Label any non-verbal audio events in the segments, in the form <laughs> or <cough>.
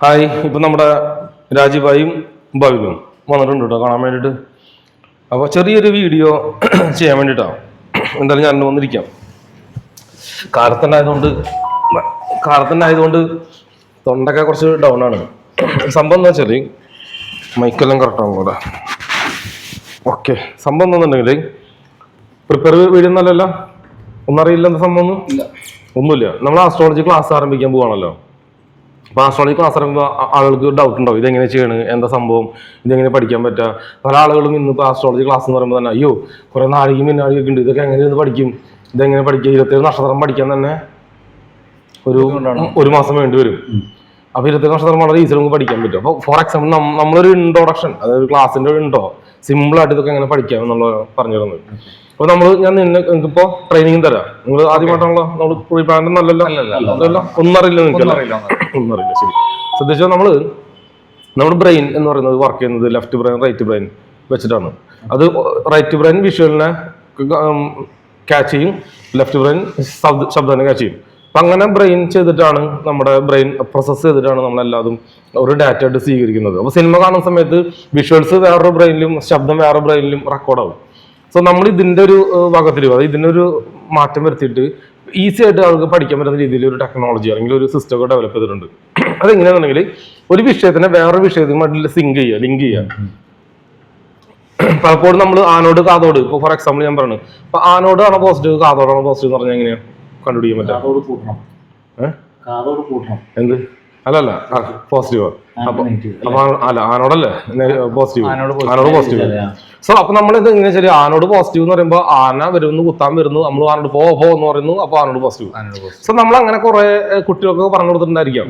Hi ഇപ്പം നമ്മുടെ രാജീവായും ഭവിനും വന്നിട്ടുണ്ട് കേട്ടോ കാണാൻ വേണ്ടിയിട്ട് അപ്പോൾ ചെറിയൊരു വീഡിയോ <clears throat> ചെയ്യാൻ വേണ്ടിയിട്ടാണ് എന്തായാലും ഞാൻ വന്നിരിക്കാം. കാലത്തുണ്ടായതുകൊണ്ട് കാലത്തുണ്ടായതുകൊണ്ട് തൊണ്ടൊക്കെ കുറച്ച് ഡൗൺ ആണ്. സംഭവം എന്താ വെച്ചാൽ മൈക്കെല്ലാം കറക്റ്റാകും കൂടെ ഓക്കെ സംഭവം എന്താണെന്നുണ്ടെങ്കിൽ പ്രിപ്പയർ വീഡിയോ ഒന്നല്ലല്ലോ ഒന്നറിയില്ല എന്താ സംഭവം ഒന്നും ഒന്നുമില്ല. നമ്മൾ ആസ്ട്രോളജി ക്ലാസ് ആരംഭിക്കാൻ പോവാണല്ലോ. അപ്പോൾ ആസ്ട്രോളജി ക്ലാസ് ഇറങ്ങുമ്പോൾ ആളുകൾക്ക് ഡൗട്ട് ഉണ്ടാവും. ഇതെങ്ങനെ ചെയ്യണ്? എന്താ സംഭവം? ഇതെങ്ങനെ പഠിക്കാൻ പറ്റുക പല ആളുകളും ഇന്ന് ഇപ്പോൾ ആസ്ട്രോളജി ക്ലാസ് എന്ന് പറയുമ്പോൾ തന്നെ അയ്യോ കുറേ നാഴികയും പിന്നാഴികയൊക്കെ ഉണ്ട്. ഇതൊക്കെ എങ്ങനെ ഇരുന്ന് പഠിക്കും? ഇതെങ്ങനെ പഠിക്കുക? ഇരുപത്തേഴ് നക്ഷത്രം പഠിക്കാൻ തന്നെ ഒരു ഒരു മാസം വേണ്ടി വരും. അപ്പോൾ ഇരുപത്തേഴ് നക്ഷത്രം വളരെ ഈസി നമുക്ക് പഠിക്കാൻ പറ്റും. അപ്പോൾ ഫോർ എക്സാമ്പിൾ നമ്മളൊരു ഇൻട്രോഡക്ഷൻ അതായത് ക്ലാസ്സിന്റെ ഒരു ഇൻട്രോ സിമ്പിളായിട്ട് ഇതൊക്കെ എങ്ങനെ പഠിക്കാം എന്നുള്ള പറഞ്ഞു തരുന്നത് അപ്പോൾ നമ്മൾ ഞാൻ നിന്നെ നിങ്ങൾക്കിപ്പോൾ ട്രെയിനിങ് തരാം. നിങ്ങൾ ആദ്യമായിട്ടാണല്ലോ നമ്മൾ പ്രീ പ്ലാന്റ് നല്ലല്ലോ? അല്ലല്ലോ ഒന്നറിയില്ല നിങ്ങൾക്ക് ഒന്നറിയില്ല ശരി. ശ്രദ്ധിച്ചാൽ നമ്മൾ നമ്മുടെ ബ്രെയിൻ എന്ന് പറയുന്നത് വർക്ക് ചെയ്യുന്നത് ലെഫ്റ്റ് ബ്രെയിൻ റൈറ്റ് ബ്രെയിൻ വെച്ചിട്ടാണ്. അത് റൈറ്റ് ബ്രെയിൻ വിഷ്വലിനെ ക്യാച്ച് ചെയ്യും. ലെഫ്റ്റ് ബ്രെയിൻ ശബ്ദ ശബ്ദത്തിനെ ക്യാച്ച് ചെയ്യും. അപ്പം അങ്ങനെ ബ്രെയിൻ ചെയ്തിട്ടാണ് നമ്മുടെ ബ്രെയിൻ പ്രോസസ്സ് ചെയ്തിട്ടാണ് നമ്മളെല്ലാതും ഒരു ഡാറ്റ ആയിട്ട് സ്വീകരിക്കുന്നത്. അപ്പോൾ സിനിമ കാണുന്ന സമയത്ത് വിഷ്വൽസ് വേറൊരു ബ്രെയിനിലും ശബ്ദം വേറെ ബ്രെയിനിലും റെക്കോർഡാവും സോ നമ്മൾ ഇതിന്റെ ഒരു ഭാഗത്തിൽ അതായത് ഇതിന്റെ ഒരു മാറ്റം വരുത്തിയിട്ട് ഈസി ആയിട്ട് ആൾക്ക് പഠിക്കാൻ പറ്റുന്ന രീതിയിൽ ഒരു ടെക്നോളജി അല്ലെങ്കിൽ ഒരു സിസ്റ്റം ഒക്കെ ഡെവലപ്പ് ചെയ്തിട്ടുണ്ട്. അതെങ്ങനെയാണെന്നുണ്ടെങ്കിൽ ഒരു വിഷയത്തിനെ വേറൊരു വിഷയത്തിനുമായിട്ട് സിങ്ക് ചെയ്യുക ലിങ്ക് ചെയ്യുക. പലപ്പോഴും നമ്മൾ ആനോട് കാതോട് ഇപ്പോൾ ഫോർ എക്സാമ്പിൾ ഞാൻ പറയുന്നത് അപ്പോൾ ആനോട് ആണോ പോസിറ്റീവ് കാതോടാണോ പോസിറ്റീവ് എന്ന് പറഞ്ഞാൽ എങ്ങനെയാ? കണ്ടുപിടിക്കാൻ പറ്റും കാതോട് കൂട്ടണം. ഏഹ് കാതോട് കൂട്ടണം. എന്ത്? അല്ലല്ല പോസിറ്റീവ് അപ്പൊ അല്ല? ആനോടല്ലേ? പോസിറ്റീവ് ആനോട് പോസിറ്റീവ് സോ അപ്പൊ നമ്മൾ ഇത് എങ്ങനെ ശരി? ആനോട് പോസിറ്റീവ് എന്ന് പറയുമ്പോൾ ആന വരുന്നു കുത്താൻ വരുന്നു നമ്മൾ ആനോട് പോ പോ എന്ന് പറയുന്നു അപ്പൊ ആനോട് പോസിറ്റീവ് സോ നമ്മൾ അങ്ങനെ കുറെ കുട്ടികൾക്ക് പറഞ്ഞു കൊടുത്തിട്ടുണ്ടായിരിക്കാം.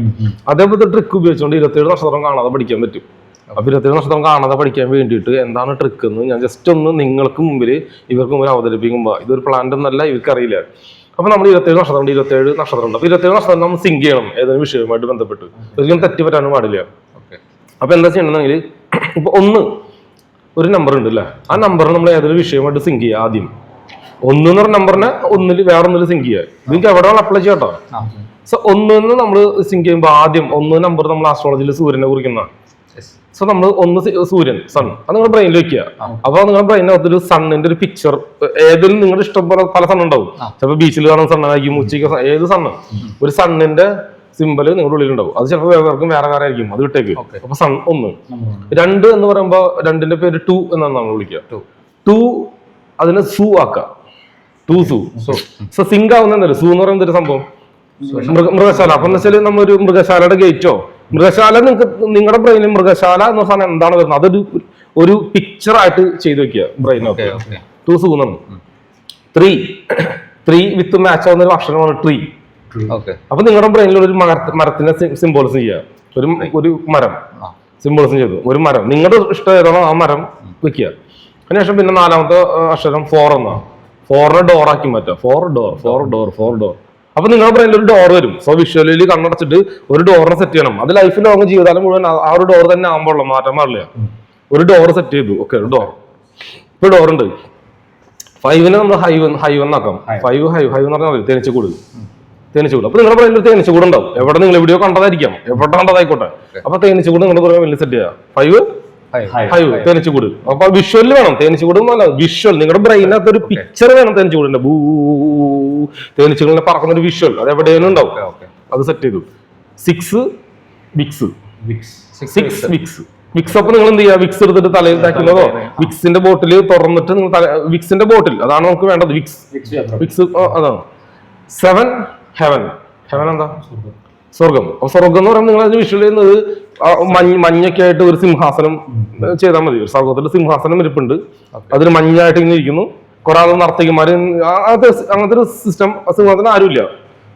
അതേപോലത്തെ ട്രിക്ക് ഉപയോഗിച്ചുകൊണ്ട് ഇരുപത്തേഴ് നക്ഷത്രം കാണാതെ പഠിക്കാൻ പറ്റും. അപ്പൊ ഇരുപത്തേഴ് നക്ഷത്രം കാണാതെ പഠിക്കാൻ വേണ്ടിയിട്ട് എന്താണ് ട്രിക്ക് എന്ന് ഞാൻ ജസ്റ്റ് ഒന്ന് നിങ്ങൾക്ക് മുമ്പിൽ ഇവർക്ക് മുമ്പിൽ അവതരിപ്പിക്കുമ്പോൾ ഇതൊരു പ്ലാന്റ് ഒന്നല്ല ഇവർക്ക് അറിയില്ല അപ്പൊ നമ്മൾ ഇരുപത്തേഴ് നക്ഷത്രം ഉണ്ട് ഇരുപത്തേഴ് നക്ഷത്രം ഉണ്ട് അപ്പൊ ഇരുപത്തേഴ് നക്ഷത്രം നമ്മൾ സിങ്ക് ചെയ്യണം. ഏതെങ്കിലും വിഷയവുമായിട്ട് ബന്ധപ്പെട്ട്. ഒരിക്കലും തെറ്റി പറ്റാനും പാടില്ല. അപ്പൊ എന്താ ചെയ്യണമെന്നെങ്കിൽ ഇപ്പൊ ഒന്ന് ഒരു നമ്പർ ഉണ്ട് അല്ലേ ആ നമ്പർ നമ്മൾ ഏതൊരു വിഷയമായിട്ട് സിങ്ക് ചെയ്യുക ആദ്യം. ഒന്ന് എന്ന് പറഞ്ഞ നമ്പറിനെ ഒന്നിൽ വേറെ ഒന്നിൽ സിങ്ക് ചെയ്യുക. നിങ്ങൾക്ക് എവിടെ വേണം അപ്ലൈ ചെയ്യട്ടോ. സോ ഒന്ന് നമ്മൾ സിങ്ക് ചെയ്യുമ്പോൾ ആദ്യം ഒന്ന് നമ്പർ നമ്മൾ ആസ്ട്രോളജിയിൽ സൂര്യനെ കുറിക്കുന്ന സോ നമ്മൾ ഒന്ന് സൂര്യൻ സൺ അത് നിങ്ങളുടെ ബ്രെയിനിൽ വെക്കുക അപ്പൊ നിങ്ങളുടെ ബ്രെയിനകത്ത് ഒരു സണ്ണിന്റെ ഒരു പിക്ചർ ഏതൊരു നിങ്ങളുടെ ഇഷ്ടം പോലെ പല സൺ ഉണ്ടാവും. ചിലപ്പോൾ ബീച്ചിൽ കാണുന്ന സണ്ണായിരിക്കും ഉച്ചയ്ക്ക് ഏത് സണ്ണ് ഒരു സണ്ണിന്റെ സിമ്പൽ നിങ്ങളുടെ ഉള്ളിലുണ്ടാവും അത് ചിലപ്പോൾ വേറെവർക്കും വേറെ വേറെ ആയിരിക്കും. അത് വിട്ടേക്ക്. അപ്പൊ സൺ ഒന്ന്. രണ്ട് എന്ന് പറയുമ്പോൾ രണ്ടിന്റെ പേര് ടു എന്നാണ് നമ്മൾ വിളിക്കുക ടു അതിനെ സൂ ആക്കുക ടു സൂ. സോ. സിങ്ക് ആവുന്ന എന്തായാലും സു എന്ന് പറയുന്നത് ഒരു സംഭവം? മൃഗ- മൃഗശാല. അപ്പൊ എന്ന് വെച്ചാൽ നമ്മളൊരു മൃഗശാലയുടെ ഗേറ്റോ മൃഗശാല നിങ്ങൾക്ക് നിങ്ങളുടെ ബ്രെയിനിൽ മൃഗശാല എന്ന് പറഞ്ഞാൽ എന്താണ് വരുന്നത്? അതൊരു ഒരു പിക്ചർ ആയിട്ട് ചെയ്തു വെക്കുക ബ്രെയിനൊക്കെ ടു സൂ എന്നാണ് ത്രീ ത്രീ വിത്ത് മാച്ച് ആവുന്ന ഒരു അക്ഷരമാണ് ട്രീ അപ്പൊ നിങ്ങളുടെ ബ്രെയിനിൽ ഒരു മര മരത്തിന്റെ സിംബോളിസം ചെയ്യുക. ഒരു ഒരു മരം. സിംബോളിസം ചെയ്തു. ഒരു മരം. നിങ്ങളുടെ ഇഷ്ടം ഏതാണോ ആ മരം വെക്കുക. അതിനുശേഷം പിന്നെ നാലാമത്തെ അക്ഷരം ഫോർ എന്നാണ് ഫോറിനെ ഡോർ ആക്കി മാറ്റുക. Four door four door four door അപ്പൊ നിങ്ങളുടെ ബ്രെയിനിൽ ഒരു ഡോർ വരും. സോ വിഷ്വലി കണ്ണടച്ചിട്ട് ഒരു ഡോറിനെ സെറ്റ് ചെയ്യണം. അത് ലൈഫിൽ ലോങ് ജീവിതകാലം മുഴുവൻ ആ- ഒരു ഡോർ തന്നെ ആകുമ്പോൾ മാറ്റം പാടില്ല ഒരു ഡോർ സെറ്റ് ചെയ്തു. ഓക്കെ ഒരു ഡോർ ഇപ്പൊ ഡോർ ഉണ്ട്. ഫൈവിനെ നമ്മൾ ഹൈവ് ഹൈവ് എന്നാക്കാം ഫൈവ് ഹൈവ് ഹൈവ് എന്ന് പറഞ്ഞാൽ തേനീച്ചക്കൂട്. തേനീച്ചക്കൂട്. അപ്പൊ നിങ്ങളുടെ ബ്രെയിനിൽ തേനീച്ചക്കൂട് ഉണ്ടാവും. എവിടെ നിങ്ങൾ എവിടെയോ കണ്ടതായിരിക്കാം. എവിടെ കണ്ടതായിക്കോട്ടെ. അപ്പൊ തേനീച്ചക്കൂട് നിങ്ങളുടെ ബ്രെയിൻ വലിയ സെറ്റ് ചെയ്യാം. ഫൈവ് ഹൈവ് തേനീച്ചക്കൂട്. അപ്പൊ വിഷ്വലിൽ വേണം. തേനീച്ചക്കൂട് എന്നല്ല വിഷ്വൽ നിങ്ങളുടെ ബ്രെയിനകത്ത് ഒരു പിക്ചർ വേണം തേനീച്ചക്കൂടിന്റെ. ഭൂ തേനീച്ചകളിനെ പറക്കുന്ന ഒരു വിഷ്വൽ അത് എവിടെയും ഉണ്ടാവും. അത് സെറ്റ് ചെയ്തു. Six Vicks six Vicks Vicks അപ്പൊ നിങ്ങൾ എന്ത് ചെയ്യുക? വിക്സ് എടുത്തിട്ട് തലയിൽ തയ്ക്കുന്നതോ വിക്സിന്റെ ബോട്ടിൽ തുറന്നിട്ട് നിങ്ങൾ വിക്സിന്റെ ബോട്ടിൽ അതാണ് നമുക്ക് വേണ്ടത്. വിക്സ് വിക്സ് അതാണ്. സെവൻ ഹെവൻ ഹെവൻ എന്താ? സ്വർഗം അപ്പൊ സ്വർഗം എന്ന് പറയുമ്പോൾ നിങ്ങൾ അതിന് വിഷ്വൽ ചെയ്യുന്നത് മഞ്ഞ മഞ്ഞൊക്കെ ആയിട്ട് ഒരു സിംഹാസനം ചെയ്താൽ മതി. ഒരു സ്വർഗത്തിൽ സിംഹാസനം ഇരിപ്പുണ്ട്. അതിന് മഞ്ഞായിട്ട് ഇങ്ങനെ ഇരിക്കുന്നു. കുറെ ആൾ നർത്തകിമാര് അങ്ങനത്തെ അങ്ങനത്തെ ഒരു സിസ്റ്റം സിംഹാസനം ആരുമില്ല.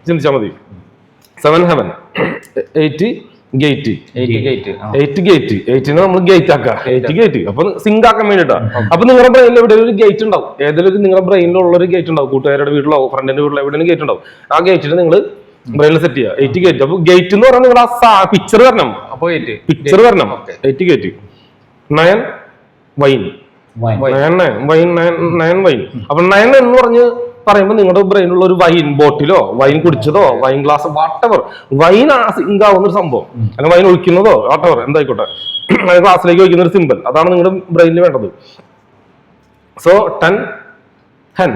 ചിന്തിച്ചാൽ മതി. Seven heaven eight gate eight gate എയ്റ്റിനെ നമ്മൾ ഗേറ്റ് ആക്കുക എയ്റ്റ് ഗേറ്റ് അപ്പൊ സിങ്ക് ആക്കാൻ വേണ്ടിട്ടാ. അപ്പൊ നിങ്ങളുടെ ബ്രെയിനിൽ എവിടെ ഒരു ഗേറ്റ് ഉണ്ടാവും. ഏതെങ്കിലും നിങ്ങളുടെ ബ്രെയിനിലുള്ള ഒരു ഗേറ്റ് ഉണ്ടാവും. കൂട്ടുകാരുടെ വീട്ടിലോ ഫ്രണ്ടിന്റെ വീട്ടിലോ എവിടെയെങ്കിലും ഗേറ്റ് ഉണ്ടാവും. ആ ഗേറ്റിൽ നിങ്ങൾ ബ്രെയിനിൽ സെറ്റ് ചെയ്യുക എയ്റ്റ് ഗേറ്റ് അപ്പൊ ഗേറ്റ് എന്ന് പറഞ്ഞാൽ നിങ്ങൾ ആ പിക്ചർ വരണം. അപ്പൊ. പിക്ചർ വരണം. Eight gate nine wine nine nine wine nine nine wine അപ്പൊ നയൻ എന്ന് പറഞ്ഞ് പറയുമ്പോൾ നിങ്ങളുടെ ബ്രെയിനുള്ള ഒരു വൈൻ ബോട്ടിലോ വൈൻ കുടിച്ചതോ വൈൻ ഗ്ലാസ് വാട്ടവർ വൈൻ ആ സിങ്ക് ആവുന്ന ഒരു സംഭവം. അല്ലെങ്കിൽ വൈൻ ഒഴിക്കുന്നതോ വാട്ടവർ എന്തായിക്കോട്ടെ. ഗ്ലാസ്സിലേക്ക് ഒഴിക്കുന്ന ഒരു സിമ്പിൾ അതാണ് നിങ്ങളുടെ ബ്രെയിനിൽ വേണ്ടത്. So ten hen.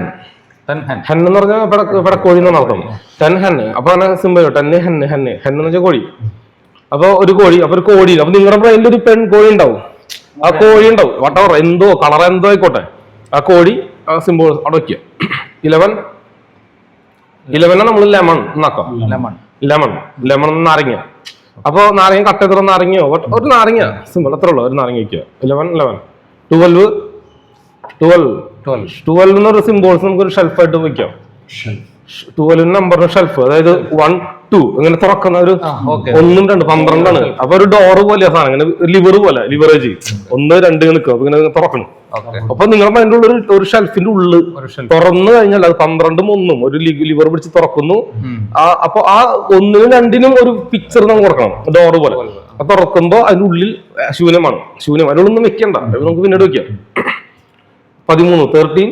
ഹെൻ. എന്ന് പറഞ്ഞാൽ പെടക്കോഴി എന്നാണ് അർത്ഥം. Ten hen. അപ്പൊ അങ്ങനെ simple ten hen hen hen. എന്ന് വെച്ചാൽ കോഴി. അപ്പൊ ഒരു കോഴി അപ്പൊ ഒരു കോഴി അപ്പൊ നിങ്ങളുടെ ബ്രെയിനിൽ ഒരു പെൺ കോഴി ഉണ്ടാവും. ആ കോഴി ഉണ്ടാവും. വട്ടവർ എന്തോ കളർ എന്തോ ആയിക്കോട്ടെ. ആ കോഴി ആ സിമ്പിൾ അവിടെ വയ്ക്കുക ഇലവൻ ഇലവനെ നമ്മൾ ലെമൺ എന്നാക്കാം ലെമൺ ലെമൺ ലെമൺ നാരങ്ങ. അപ്പൊ നാരങ്ങ കട്ട എത്ര നാരങ്ങയോ? ഒരു നാരങ്ങ. സിമ്പിൾ അത്രേ ഉള്ളു. ഒരു നാരങ്ങ വയ്ക്കുക eleven leaven twelve twelve Twelve. Twelve എന്നൊരു സിംബോൾസ് നമുക്ക് ഒരു ഷെൽഫായിട്ട് വയ്ക്കാം ട്വൽവ് നമ്പറിന് ഷെൽഫ് അതായത് വൺ ടു ഇങ്ങനെ തുറക്കുന്ന ഒരു. ഒന്നും രണ്ട് പന്ത്രണ്ടാണ്. അപ്പൊ ഒരു ഡോർ പോലെ സാധനം ഇങ്ങനെ ലിവർ പോലെ ലിവറേജ് ഒന്ന് രണ്ട് നിൽക്കും അപ്പൊ ഇങ്ങനെ തുറക്കണം. Okay. അപ്പൊ നിങ്ങളുടെ മൈൻഡിൽ ഉള്ള ഒരു- ഷെൽഫിന്റെ ഉള്ളിൽ shelf. തുറന്നു കഴിഞ്ഞാൽ അത് പന്ത്രണ്ടും ഒന്നും ഒരു ലിവർ പിടിച്ച് തുറക്കുന്നു. അപ്പൊ ആ ഒന്നിനും രണ്ടിനും ഒരു പിക്ചർ നമുക്ക് കൊടുക്കണം ഡോർ പോലെ. അപ്പൊ തുറക്കുമ്പോ അതിനുള്ളിൽ ശൂന്യമാണ് ശൂന്യം. അതിനുള്ളിൽ ഒന്നും വെക്കണ്ട നമുക്ക് പിന്നീട് വെക്കാം. പതിമൂന്ന് തേർട്ടീൻ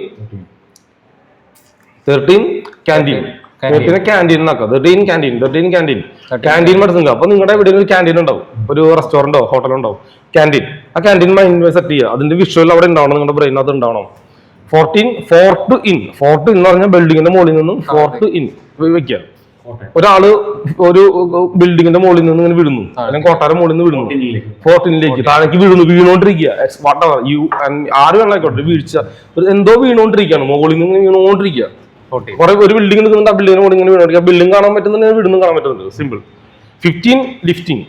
തേർട്ടീൻ ക്യാന്റീൻ തേർട്ടീനെ canteen എന്നാക്കാം thirteen canteen thirteen canteen canteen medicine അപ്പൊ നിങ്ങളുടെ എവിടെയെങ്കിലും ഒരു ക്യാന്റീൻ ഉണ്ടാവും? ഒരു റെസ്റ്റോറന്റോ ഹോട്ടലോ ഉണ്ടാവും. ക്യാന്റീൻ ആ ക്യാന്റീൻ മൈൻഡ് സെറ്റ് ചെയ്യുക. അതിന്റെ വിഷ്വൽ അവിടെ ഉണ്ടാവണം? നിങ്ങളുടെ ബ്രെയിൻ അത് ഉണ്ടാവണം? Fourteen fort in fort to എന്ന് പറഞ്ഞാൽ ബിൽഡിങ്ങിന്റെ മുകളിൽ നിന്നും ഫോർട്ട് ഇൻ വെക്കുക ഒരാൾ ഒരു ബിൽഡിങ്ങിന്റെ മുകളിൽ നിന്ന് ഇങ്ങനെ വിടുന്നു അല്ലെങ്കിൽ കോട്ടാരം മുകളിൽ നിന്ന് വിടുന്നു ഫോർട്ടിനിലേക്ക്. താഴേക്ക് വീഴുന്നു. വീണോണ്ടിരിക്കുക. വാട്ട് എവർ യു ആര് വേണമായിക്കോട്ടെ വീഴ്ച. ഒരു എന്തോ വീണോണ്ടിരിക്കുകയാണ്. മുകളിൽ നിന്ന് വീണോണ്ടിരിക്കുക. കുറെ ഒരു ബിൽഡിംഗ് നിൽക്കുന്നുണ്ട് ആ ബിൽഡിങ്ങിന് മുകളിൽ ഇങ്ങനെ വീണോണ്ടിരിക്കുക. ബിൽഡിംഗ് കാണാൻ പറ്റുന്നുണ്ട് വീടുന്നു കാണാൻ പറ്റുന്നുണ്ട്. Simple fifteen lifting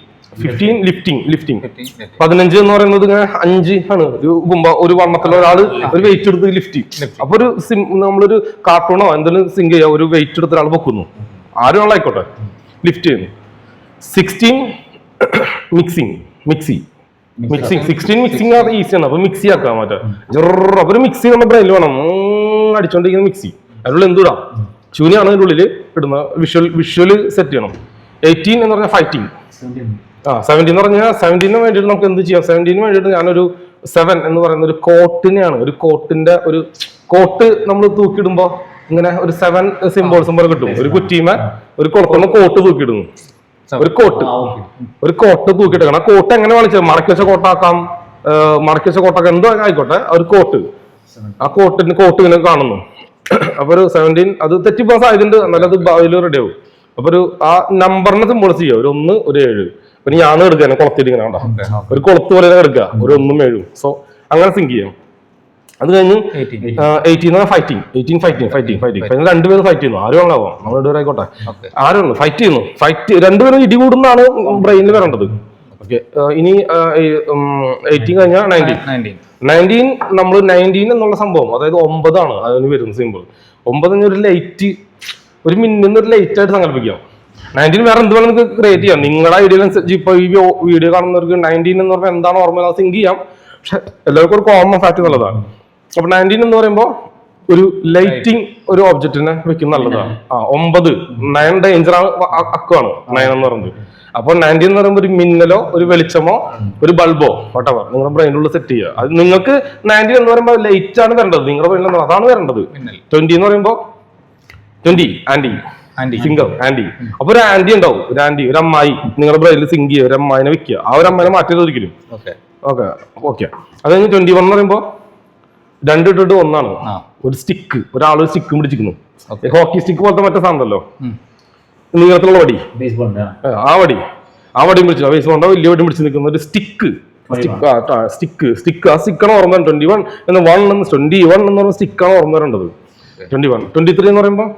fifteen lifting lifting. പതിനഞ്ച് എന്ന് പറയുന്നത് ഇങ്ങനെ അഞ്ച് ആണ്. ഒരു കുമ്പ ഒരു വണ്ണത്തിലുള്ള ഒരാൾ ഒരു വെയിറ്റ് എടുത്ത് ലിഫ്റ്റ് അപ്പൊ ഒരു നമ്മളൊരു കാർട്ടൂണോ എന്തെങ്കിലും സിങ്ക് ചെയ്യാ ഒരു വെയിറ്റ് എടുത്ത് ഒരാൾ വെക്കുന്നു ആരും ആളായിക്കോട്ടെ ലിഫ്റ്റ് ചെയ്യുന്നു. Sixteen mixing mixie mixing sixteen mixing അത് ഈസിയാണ് അപ്പൊ മിക്സി ആക്കാൻ മറ്റേ. അപ്പൊ ഒരു മിക്സി നമ്മുടെ ബ്രെയിൽ വേണം. അടിച്ചോണ്ടിരിക്കുന്ന മിക്സി അതിനുള്ള എന്തുടാ ശൂന്യാണ് അതിന്റെ ഉള്ളിൽ ഇടുന്ന വിഷ്വൽ വിഷ്വൽ സെറ്റ് ചെയ്യണം. എയ്റ്റീൻ എന്ന് പറഞ്ഞാൽ ഫൈറ്റിംഗ് ആ സെവന്റീൻ എന്ന് പറഞ്ഞാൽ സെവന്റീന് വേണ്ടിയിട്ട് നമുക്ക് എന്ത് ചെയ്യാം? സെവന്റീന് വേണ്ടിയിട്ട് ഞാനൊരു സെവൻ എന്ന് പറയുന്ന ഒരു കോട്ടിനെയാണ് ഒരു കോട്ടിന്റെ ഒരു കോട്ട് നമ്മൾ തൂക്കിയിടുമ്പോൾ ഇങ്ങനെ ഒരു സെവൻ സിംബോൾസും പോലെ കിട്ടും. ഒരു കുറ്റിമ ഒരു കുളത്തുമ്പോ കോട്ട് തൂക്കിയിടുന്നു. ഒരു കോട്ട്. ഒരു കോട്ട് തൂക്കിയിട്ടേക്കണം. ആ കോട്ട് എങ്ങനെ വാങ്ങിച്ചത് മടക്കി വെച്ച കോട്ടാക്കാം. മടക്കി വെച്ച കോട്ടാക്കാം എന്തോ ആയിക്കോട്ടെ. ഒരു കോട്ട്. ആ കോട്ടിന് കോട്ട് ഇങ്ങനെ കാണുന്നു. <clears throat> അപ്പൊ ഒരു സെവന്റീൻ അത് തെറ്റിപ്പോകാൻ സാധ്യതയുണ്ട്. എന്നാലും അത് ഭാവിയിൽ റെഡി ആവും. അപ്പൊ ഒരു ആ നമ്പറിനെ സിംബോൾസ് ചെയ്യുക. ഒരു ഒന്ന് ഒരു ഏഴ്. പിന്നെ ഞാൻ എടുക്കുക. കുളത്തിട്ട് ഇങ്ങനെ കണ്ടോ? ഒരു കുളത്ത് പോലെ എടുക്കുക. ഒരു ഒന്നും ഏഴും. സോ അങ്ങനെ സിങ്ക് ചെയ്യാം. അത് കഴിഞ്ഞ് eighteen eighteen fighting eighteen fighting fighting fighting final രണ്ടുപേരും ഫൈറ്റ് ചെയ്യുന്നു. ആരും ഉള്ളതാവും നമ്മൾ രണ്ടുപേരും ആയിക്കോട്ടെ. ആരും ഫൈറ്റ് ചെയ്യുന്നു. ഫൈറ്റ് രണ്ടുപേരും ഇടി കൂടുന്നതാണ് ബ്രെയിനിൽ വരേണ്ടത്. ഓക്കെ. ഇനി എയ്റ്റീൻ കഴിഞ്ഞാൽ നയന്റീൻ. നയന്റീൻ നമ്മൾ നയന്റീൻ എന്നുള്ള സംഭവം അതായത് ഒമ്പതാണ് അതിന് വരുന്നത് സിമ്പിൾ ഒമ്പത് എന്ന് ഒരു ലൈറ്റ് ഒരു മിന്നുന്ന ഒരു ലൈറ്റ് ആയിട്ട് സങ്കല്പിക്കാം. നയന്റീൻ വേറെ എന്ത് വേണം നിങ്ങൾക്ക് ക്രിയേറ്റ് ചെയ്യാം. നിങ്ങളുടെ ഐഡിയ അനുസരിച്ച് ഇപ്പൊ ഈ വീഡിയോ കാണുന്നവർക്ക് നയന്റീൻ എന്ന് പറഞ്ഞാൽ എന്താണ് ഓർമ്മ സിങ്ക് ചെയ്യാം. പക്ഷെ എല്ലാവർക്കും ഒരു കോമൺ ഫാക്ട് എന്നുള്ളതാണ്. അപ്പൊ നയന്റീൻ എന്ന് പറയുമ്പോൾ ഒരു ലൈറ്റിംഗ് ഒരു ഒബ്ജക്റ്റിനെ വെക്കുന്ന നല്ലതാണ്. ആ ഒമ്പത്. നയൻ ഡേഞ്ചർ അക്കുവാണ് നയൻ എന്ന് പറയുന്നത്. അപ്പൊ നയന്റീൻ എന്ന് പറയുമ്പോൾ ഒരു മിന്നലോ ഒരു വെളിച്ചമോ ഒരു ബൾബോ വട്ടവർ നിങ്ങളുടെ ബ്രെയിനുള്ള സെറ്റ് ചെയ്യുക. അത് നിങ്ങൾക്ക് നയന്റീൻ എന്ന് പറയുമ്പോൾ ലൈറ്റ് ആണ് വരേണ്ടത്. നിങ്ങളുടെ ബ്രെയിനിൽ അതാണ് വരേണ്ടത്. ട്വന്റി എന്ന് പറയുമ്പോൾ twenty aunty aunty singer aunty അപ്പൊ ഒരു ആന്റി ഉണ്ടാവും. ഒരു ആന്റി ഒരു അമ്മായി. നിങ്ങളുടെ ബ്രെയിനിൽ സിങ്ക് ചെയ്യുക. ഒരു അമ്മായിനെ വെക്കുക. ആ ഒരു അമ്മായിനെ മാറ്റരുത് ഒരിക്കലും. ഓക്കെ ഓക്കെ അത് കഴിഞ്ഞ് ട്വന്റി വൺ എന്ന് പറയുമ്പോൾ രണ്ട് ഇട്ടിട്ട് ഒന്നാണ്. ഒരു സ്റ്റിക്ക് ഒരാൾ ഒരു സ്റ്റിക്ക് പിടിച്ചിരിക്കുന്നു. ഹോക്കി സ്റ്റിക്ക് പോലത്തെ മറ്റേ സാധനമല്ലോ. നീളത്തിലുള്ള വടി. ആ, വടി. ആ വടിയും പിടിച്ചു ബേസ് കൊണ്ടോ വലിയ വടിയും പിടിച്ച് നിൽക്കുന്ന ഒരു സ്റ്റിക്ക് സ്റ്റിക്ക് സ്റ്റിക്ക് ആ സ്റ്റിക്കാണ് ഓർമ്മ ട്വന്റി വൺ എന്ന് വൺ എന്ന് ട്വന്റി വൺ എന്ന് പറയുന്ന സ്റ്റിക്കാണ് ഓർമ്മ വരേണ്ടത് ട്വന്റി വൺ ട്വന്റി ത്രീ എന്ന് പറയുമ്പോൾ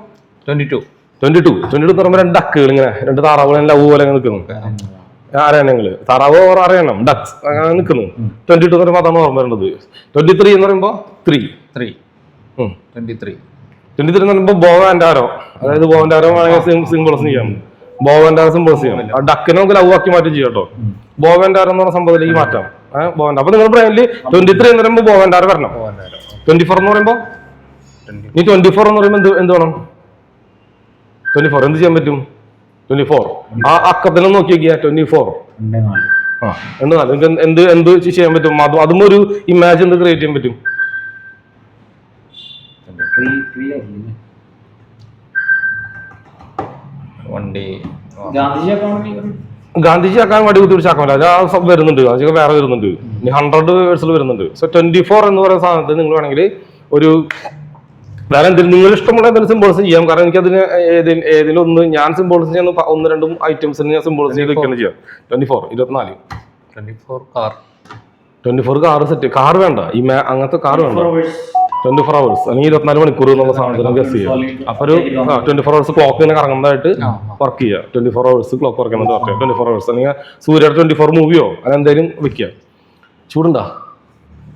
twenty two twenty two twenty two എന്ന് പറയുമ്പോൾ രണ്ട് അക്കുകൾ ഇങ്ങനെ രണ്ട് താറാവുകൾ ലവ് പോലെ നിൽക്കുന്നു. ആരെയാണെങ്കിൽ താറാവ് ഓർ അറിയണം ഡക്സ് അങ്ങനെ നിൽക്കുന്നു ട്വന്റി ടു എന്ന് പറയുമ്പോൾ അതാണ് ഓർമ്മ വരേണ്ടത് ട്വന്റി ത്രീ എന്ന് പറയുമ്പോൾ three three twenty three twenty three എന്ന് പറയുമ്പോൾ ബോവാന്റെ ആരോ അതായത് ബോവന്റെ ആരോ വേണമെങ്കിൽ സിംബിൾസ് ചെയ്യാം. ബോവന്റെ ആരോ സിംബിൾസ് ചെയ്യാം. ആ ഡക്കിനെ നമുക്ക് ലവ് ആക്കി മാറ്റി ചെയ്യാം കേട്ടോ ബോവന്റെ ആരോ എന്ന് പറഞ്ഞ സംഭവത്തിലേക്ക് മാറ്റാം. ബോവന്റെ അപ്പൊ നിങ്ങളുടെ ബ്രെയിനിൽ ട്വന്റി ത്രീ എന്ന് പറയുമ്പോൾ ബോവന്റെ ആരോ വരണം. ട്വന്റി ഫോർ എന്ന് പറയുമ്പോൾ. നീ ട്വന്റി ഫോർ എന്ന് പറയുമ്പോൾ എന്ത് എന്ത് വേണം? ട്വന്റി ഫോർ എന്ത് ചെയ്യാൻ പറ്റും? ട്വന്റി ഫോർ ആ അക്കത്തിലും നോക്കിയാ ട്വന്റി ഫോർ എന്ത് നാല് എന്ത് എന്ത് ചെയ്യാൻ പറ്റും? അതും അതും ഒരു ഇമാജിൻ എന്ത് ക്രിയേറ്റ് ചെയ്യാൻ പറ്റും? വണ്ടി. ഗാന്ധിജി ആക്കാൻ വടി കുത്തി പിടിച്ചാക്കാൻ പറ്റില്ല. അത് വരുന്നുണ്ട്. ഗാന്ധിജി വേറെ വരുന്നുണ്ട്. ഹൺഡ്രഡ് വേഴ്സിൽ വരുന്നുണ്ട്. സോ ട്വന്റി ഫോർ എന്ന് പറയുന്ന സാധനത്തിൽ നിങ്ങൾ വേണമെങ്കിൽ ഒരു വേറെ എന്തെങ്കിലും നിങ്ങൾ ഇഷ്ടമുള്ള എന്തെങ്കിലും സിംബോൾസ് ചെയ്യാം. കാരണം എനിക്ക് അതിന് ഏതെങ്കിലും ഒന്ന് ഞാൻ സിംബോൾസ് ചെയ്യുന്ന. ഒന്ന് രണ്ടും ഐറ്റംസിന് ഞാൻ സിംബോൾസ് ചെയ്ത് വെക്കുകയാണ് ചെയ്യാം ട്വന്റി ഫോർ ഇരുപത്തിനാല്. Twenty four car twenty four car set car വേണ്ട. ഈ മേ അങ്ങനത്തെ കാർ വേണ്ട. ട്വന്റി ഫോർ അവേഴ്സ് അല്ലെങ്കിൽ ഇരുപത്തിനാല് മണിക്കൂർ എന്നുള്ള സാധനത്തിന് ഗസ് ചെയ്യാം. അപ്പൊ ഒരു ട്വന്റി ഫോർ അവേഴ്സ് ക്ലോക്ക് ഇങ്ങനെ കറങ്ങുന്നതായിട്ട് വർക്ക് ചെയ്യുക. Twenty four hours clock work ചെയ്യുന്നത് വർക്ക് ട്വന്റി ഫോർ അവേഴ്സ് അല്ലെങ്കിൽ സൂര്യയുടെ ട്വന്റി ഫോർ മൂവിയോ അങ്ങനെ എന്തെങ്കിലും വെക്കുക. ചൂടുണ്ടാ?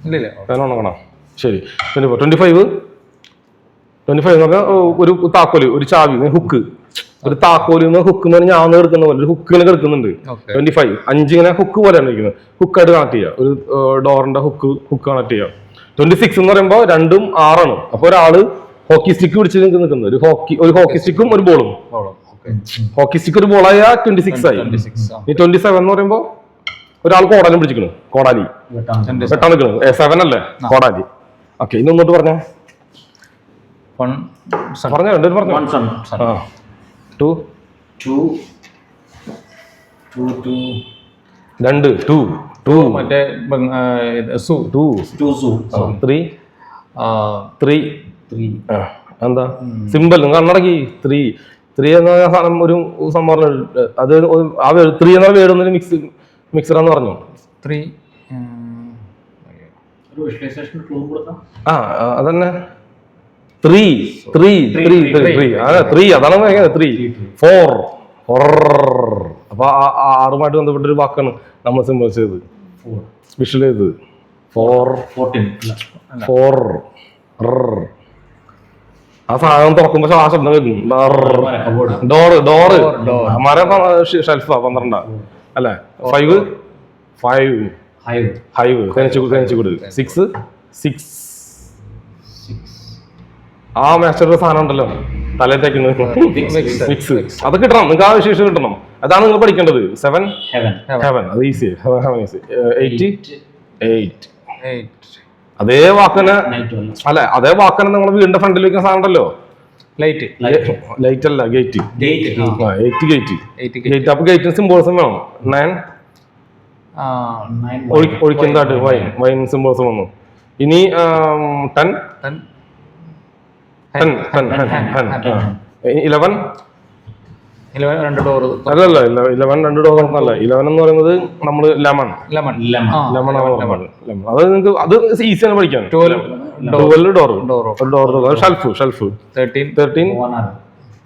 ഇല്ല ഇല്ല ഫാൻ ഉണങ്ങണം? ശരി. Twenty four twenty five twenty five എന്ന് പറഞ്ഞാൽ ഒരു താക്കോൽ ഒരു ചാവി ഹുക്ക് ഒരു താക്കോൽ ഹുക്ക് എന്ന് പറഞ്ഞാൽ ഞാൻ എടുക്കുന്ന പോലെ ഒരു ഹുക്ക് ഇങ്ങനെ കിടക്കുന്നുണ്ട്. ട്വന്റി ഫൈവ് അഞ്ച് ഇങ്ങനെ ഹുക്ക് പോലെയാണ് ഇരിക്കുന്നത്. ഹുക്കായിട്ട് കണക്ട് ചെയ്യുക ഒരു ഡോറിന്റെ ഹുക്ക് ഹുക്ക് കണക്ട് ചെയ്യുക ട്വന്റി സിക്സ് എന്ന് പറയുമ്പോൾ രണ്ടും ആറാണ്. അപ്പൊ ഒരാൾ ഹോക്കി സ്റ്റിക്ക് പിടിച്ച് നിൽക്കുന്നത് ഒരു ഹോക്കി ഒരു ഹോക്കി സ്റ്റിക്കും ഒരു ബോളും ഹോക്കി സ്റ്റിക്ക് ഒരു ബോളായ ട്വന്റി സിക്സ് ആയി. ട്വന്റി സിക്സ് ഈ ട്വന്റി സെവൻ എന്ന് പറയുമ്പോൾ ഒരാൾ കോടാലും പിടിച്ചിരിക്കുന്നു. കോടാലി. വെട്ടാൻ. നിൽക്കണ് സെവൻ അല്ലേ? കോടാലി. ഓക്കെ ഇന്ന് ഒന്നോട്ട് പറഞ്ഞേ. വൺ പറഞ്ഞ പറഞ്ഞു. One son two two two two രണ്ട്. ടു ടു മറ്റേ ആ, ഇത് സു ടു ടു സു ത്രീ ത്രീ ത്രീ എന്താ? സിമ്പിൾ നിങ്ങൾ കണ്ണടക്കി. ത്രീ ത്രീ എന്ന സാധനം ഒരു സംഭവം അത് ആ ത്രീ എന്ന വേർഡ് ഒന്നൊരു മിക്സ് മിക്സറാന്ന് പറഞ്ഞു? ത്രീ ഒരു വിഷ്വലൈസേഷൻ ക്ലൂ കൊടുത്താ. ആ ആ, അതന്നെ. ത്രീ ത്രീ ത്രീ ത്രീ അതെ ത്രീ അതാണ് ത്രീ ഫോർ അപ്പൊ ആറുമായിട്ട് ബന്ധപ്പെട്ടൊരു വാക്കാണ് നമ്മൾ സിമ്പിൾ ചെയ്തത് വിഷ്വൽ ചെയ്തത് ഫോർ ഫോർ ആ സാധനം തുറക്കുമ്പോ ആ ശബ്ദം കേൾക്കും. Cupboard door. മര ഷെൽഫാ പന്ത്രണ്ടാ. അല്ലേ? ഫൈവ് ഫൈവ് ഹൈവ് ഹൈവ് തേനച്ചുകൂട് തേനച്ചുകൂട് സിക്സ് സിക്സ് സിക്സ് ആ മാസ്റ്ററുടെ സാധനം ഉണ്ടല്ലോ തലേ തേക്കുന്നത് മിക്സ് അത് കിട്ടണം നിങ്ങൾക്ക് ആ വിശേഷം കിട്ടണം. അതാണ് നിങ്ങൾ പഠിക്കേണ്ടത്. സെവൻ ഹെവൻ അത് easy heaven easy eight eight അതേ വാക്കനെ അല്ല അതേ വാക്കനെ നിങ്ങൾ വീടിന്റെ ഫ്രണ്ടിൽ വെക്കുന്ന സാധനം ഉണ്ടല്ലോ ലൈറ്റ് ലൈറ്റ് അല്ല ഗേറ്റ് എയ്റ്റ് ഗേറ്റ് ഗേറ്റ് അപ്പൊ ഗേറ്റിന് സിംബോൾസും വേണം. നയൻ ഒഴിക്കുന്നതായിട്ട് വൈൻ വൈൻ സിംബോൾസും വന്നു. ഇനി ടെൻ ഇലവൻ ഇലവൻ രണ്ട് ഡോർ അല്ലല്ല ഇലവൻ രണ്ട് ഡോർ അല്ല ഇലവൻ എന്ന് പറയുന്നത് നമ്മൾ ലെമൺ ലെമൺ ലെമൺ ലെമൺ അത് നിങ്ങൾക്ക് അത് ഈസിയാണ് പഠിക്കാൻ. Twelve twelve door door shelf shelf thirteen thirteen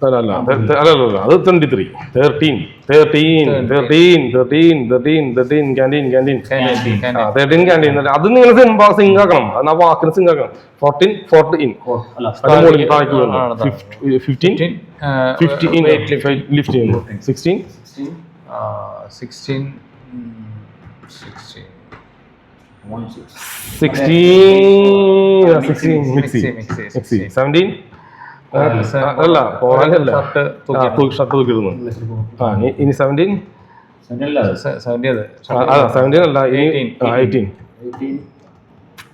അല്ല അല്ല അത് twenty three thirteen thirteen thirteen thirteen thirteen thirteen canteen canteen thirteen canteen അത് നിങ്ങൾ സിംബ സിങ്ക് ആക്കണം. അത് ആ വാക്കിന് സിങ്ക് ആക്കണം. Fourteen fourteen. Fifteen fifteen lift sixteen sixteen sixteen sixteen sixteen mixie, mixie seventeen അല്ല പോകാനല്ല. ഷർട്ട് തൂക്കിയിരുന്നു ആ ഇനി- സെവന്റീൻ സെവന്റീൻ അല്ല ഇനി Eighteen.